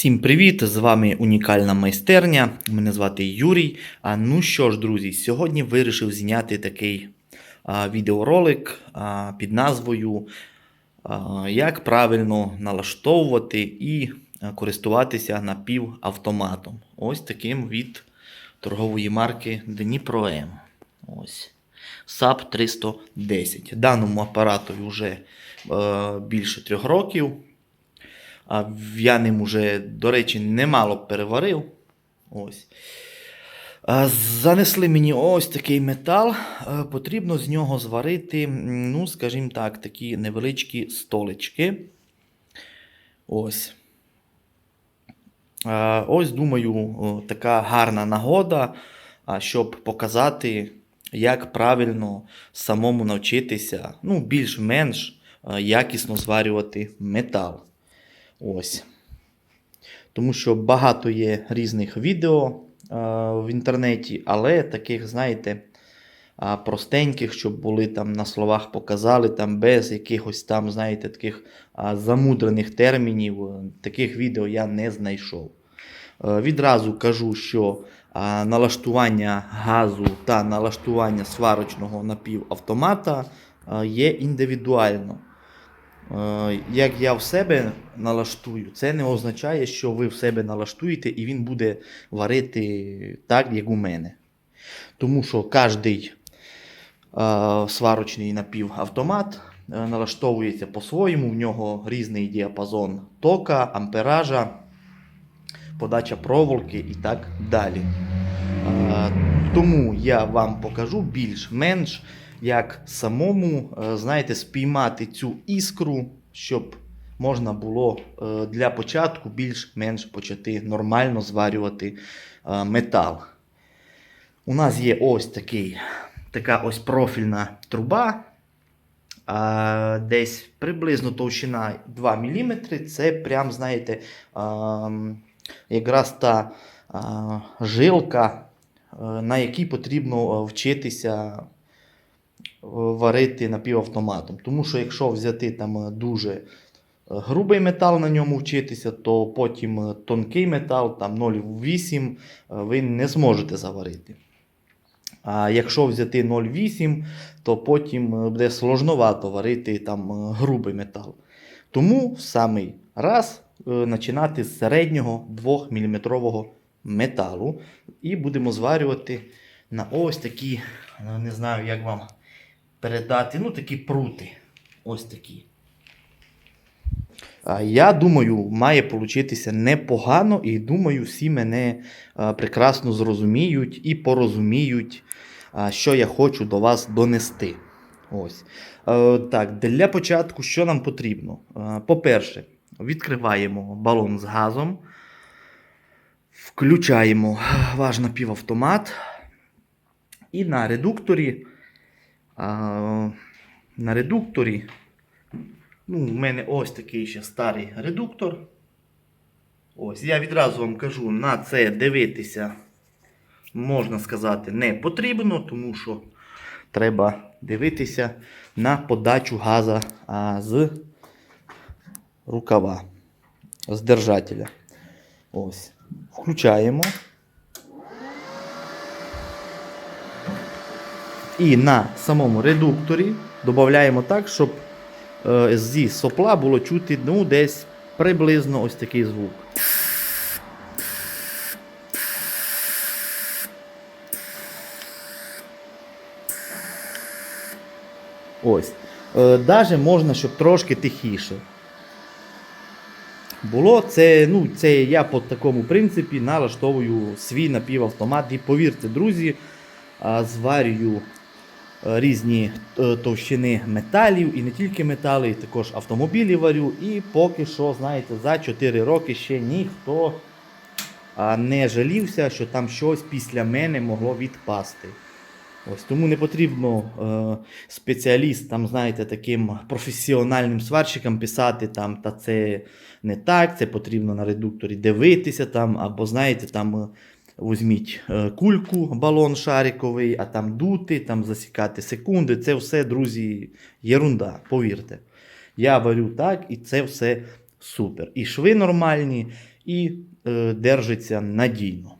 Всім привіт! З вами унікальна майстерня. Мене звати Юрій. А ну що ж, друзі, сьогодні вирішив зняти такий а, відеоролик а, під назвою а, Як правильно налаштовувати і користуватися напівавтоматом. Ось таким від торгової марки Дніпро Ось. САП 310. Даному апарату вже е, більше трьох років. А я ним уже, до речі, немало переварив. Ось. Занесли мені ось такий метал. Е, Потрібно з нього зварити, ну, скажімо так, такі невеличкі столички. Ось. Ось, думаю, така гарна нагода, щоб показати, як правильно самому навчитися, ну, більш-менш е, якісно зварювати метал. Ось. Тому що багато є різних відео е, в інтернеті, але таких, знаєте, простеньких, щоб були там на словах показали, там без якихось там, знаєте, таких замудрених термінів. е, Таких відео я не знайшов. Е, Відразу кажу, що налаштування газу та налаштування сварочного напівавтомата є індивідуально. Е, Як я в себе налаштую, це не означає, що ви в себе налаштуєте і він буде варити так, як у мене. Тому що е, сварочний напівавтомат е, налаштовується по-своєму, в нього різний діапазон тока, ампеража, подача проволоки і так далі. Е, Тому я вам покажу більш-менш, як самому, е, знаєте, спіймати цю іскру, щоб можна було е, для початку більш-менш почати нормально зварювати е, метал. У нас є ось такий, така ось профільна труба. Десь приблизно товщина 2 мм. Це прям, знаєте, якраз та жилка, на якій потрібно вчитися варити напівавтоматом. Тому що якщо взяти там е, дуже е, грубий метал на ньому вчитися, то потім е, тонкий метал, там 0,8, е, ви не зможете заварити. А якщо взяти 0,8, то потім буде сложновато варити там грубий метал. Тому в самий раз починати з середнього 2 мм металу. І будемо зварювати на ось такі, е, не знаю, як вам передати, ну такі прути. Ось такі. Я думаю, має получитися непогано, і думаю, всі мене прекрасно зрозуміють і порозуміють, що я хочу до вас донести. Ось. Е, Так, для початку, що нам потрібно? Е, По-перше, відкриваємо балон з газом, включаємо ваш напівавтомат. І на редукторі. А, На редукторі Ну, у мене ось такий ще старий редуктор. Ось, я відразу вам кажу, на це дивитися, можна сказати, не потрібно, тому що треба дивитися на подачу газа а, з рукава, з держателя. Ось. Включаємо. І на самому редукторі додаємо так, щоб е, зі сопла було чути ну, десь приблизно ось такий звук. Ось. Е, Даже можна, щоб трошки тихіше. Було це, ну, це я по такому принципі налаштовую свій напівавтомат. І повірте, друзі, зварюю різні е, товщини металів, і не тільки метали, і також автомобілі варю. І поки що, знаєте, за 4 роки ще ніхто не жалівся, що там щось після мене могло відпасти. Ось тому не потрібно е, спеціалістам, знаєте, таким професіональним сварщикам писати там, та це не так, це потрібно на редукторі дивитися там, або знаєте, там е, візьміть е, кульку, балон шариковий, а там дути, там засікати секунди. Це все, друзі, єрунда, повірте. Я варю так, і це все супер. І шви нормальні, і е, держиться надійно.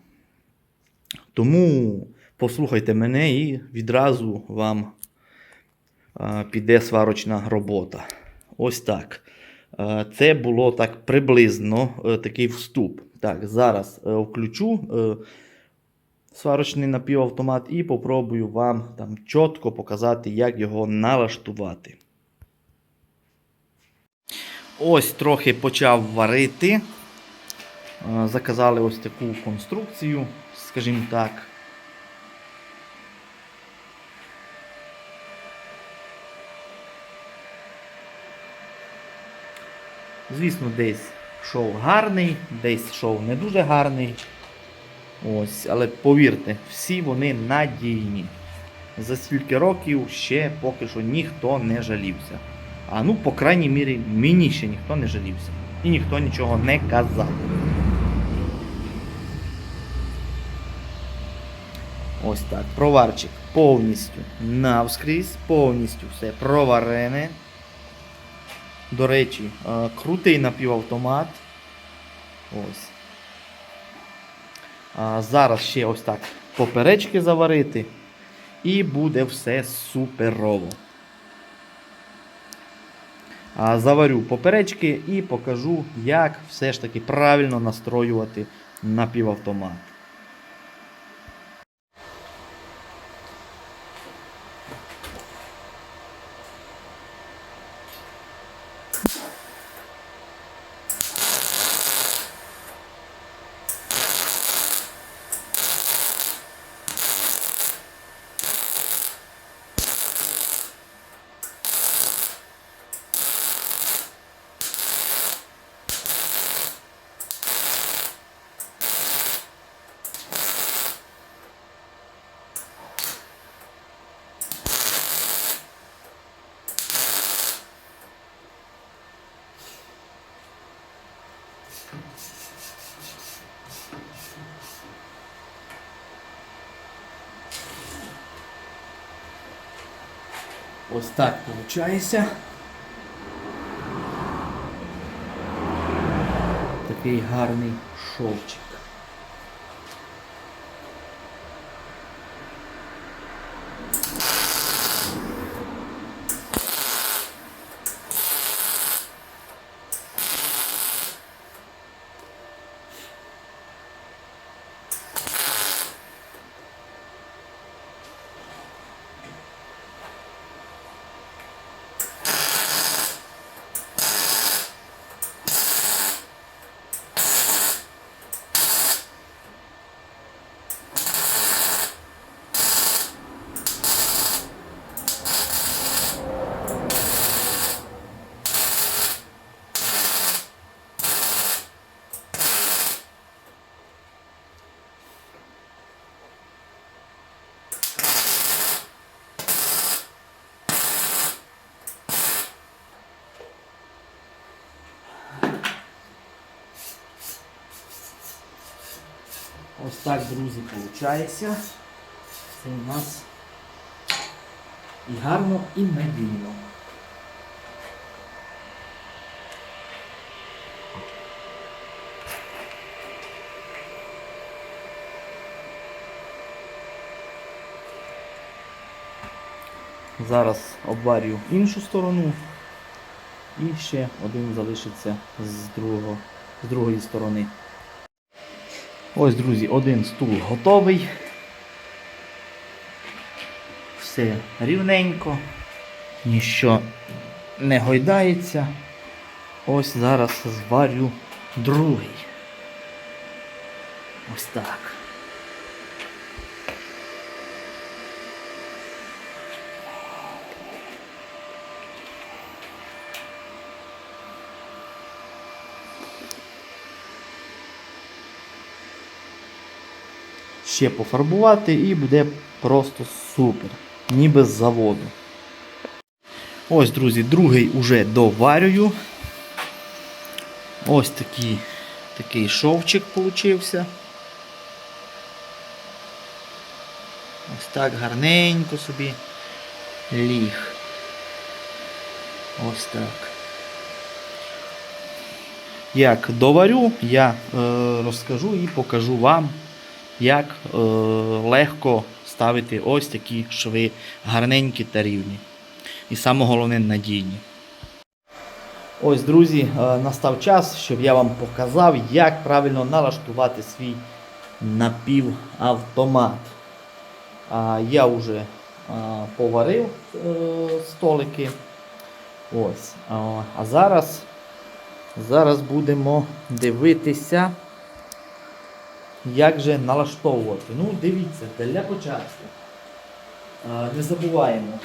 Тому послухайте мене і відразу вам е, піде сварочна робота. Ось так. Е, Це було так приблизно е, такий вступ. Так, зараз е, включу сварочний напівавтомат і попробую вам там чітко показати, як його налаштувати. Ось трохи почав варити. Заказали ось таку конструкцію, скажімо так. Звісно, десь шов гарний, десь шов не дуже гарний. Ось, але повірте, всі вони надійні. За стільки років ще поки що ніхто не жалівся. А ну, по крайній мірі, мені ще ніхто не жалівся. І ніхто нічого не казав. Ось так. Проварчик повністю навскрізь, повністю все проварене. До речі, е, крутий напівавтомат. Ось. А зараз ще ось так поперечки заварити. І буде все суперово. А Заварю поперечки і покажу, як все ж таки правильно настроювати напівавтомат. Ось так виходить. Такий гарний шовчик. Ось так, друзі, виходить. Це у нас і гарно, і надійно. Зараз обварю іншу сторону. І ще один залишиться з, другого, з другої сторони. Ось, друзі, один стул готовий. Все рівненько, ніщо не гойдається. Ось зараз зварю другий. Ось так. Ще пофарбувати і буде просто супер. Ніби з заводу. Ось, друзі, другий уже доварюю. Ось такий, такий шовчик получився. Ось так гарненько собі ліг. Ось так. як доварю, я е, розкажу і покажу вам, як е, легко ставити ось такі шви гарненькі та рівні. І саме головне надійні. Ось, друзі, е, настав час, щоб я вам показав, як правильно налаштувати свій напівавтомат. Я вже поварив е, столики. Ось. А зараз, зараз будемо дивитися, як же налаштовувати. Ну, дивіться, для початку. Не забуваємо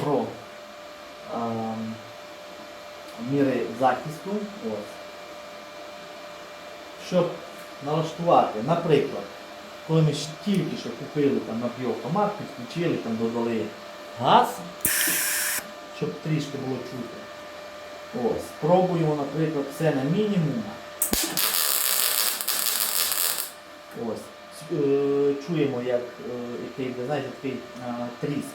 про міри захисту. Щоб налаштувати, наприклад, коли ми тільки що купили там напівавтомат, підключили, там додали газ, щоб трішки було чути. Ось, спробуємо, наприклад, все на мінімум. Ось. с- е, Чуємо, як е, який, знаєте, такий а, тріск.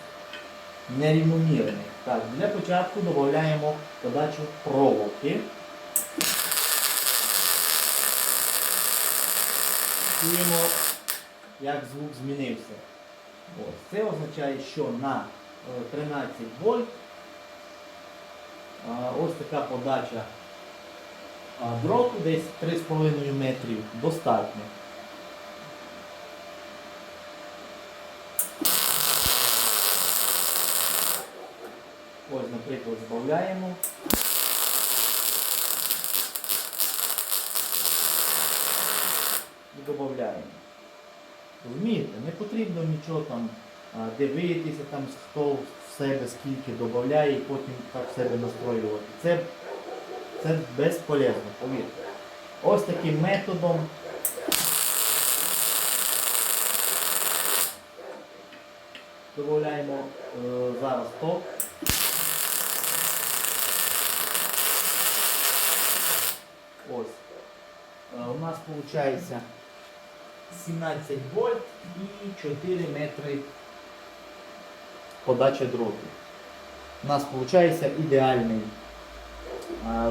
Нерівномірний. Так, для початку додаємо подачу проволоки. Чуємо, як звук змінився. Ось. Це означає, що на е, 13 вольт ось така подача дроту десь 3,5 метрів достатньо. Ось, збавляємо. І додаємо. Розумієте, не потрібно нічого там дивитися, там хто в себе скільки додає і потім так себе настроювати. Це, це безполезно, повірте. Ось таким методом додаємо е, зараз ток. Ось. Е, У нас виходить 17 вольт і 4 метри подача дроту. У нас виходить ідеальний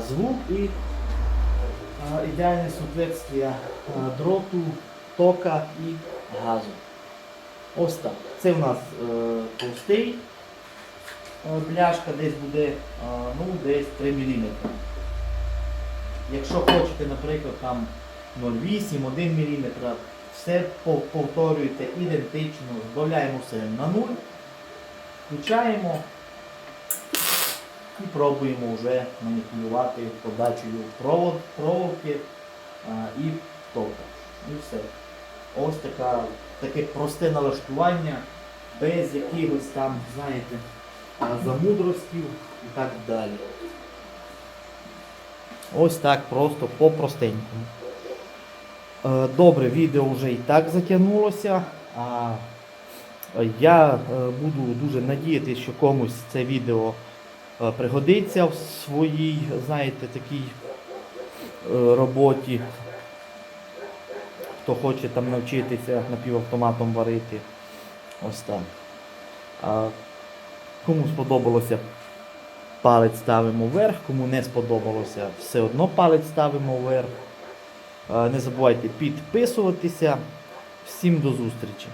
звук і ідеальне соответствие дроту, тока і газу. Ось так. Це у нас е, товстий е, бляшка, десь буде е, ну, десь 3 мм. Якщо хочете, наприклад, там 0,8, 1 мм, все повторюєте ідентично, збавляємо все на 0, включаємо і пробуємо вже маніпулювати подачею провод, проволоки а, і тока. І все. Ось така, таке просте налаштування, без якихось там, знаєте, замудростів і так далі. Ось так просто по-простенькому. Е, Добре, відео вже і так затягнулося. А е, я е, буду дуже надіятися, що комусь це відео пригодиться в своїй, знаєте, такій роботі. Хто хоче там навчитися напівавтоматом варити. Ось так. А кому сподобалося, палець ставимо вверх, кому не сподобалося, все одно палець ставимо вверх. Е, Не забувайте підписуватися. Всім до зустрічі!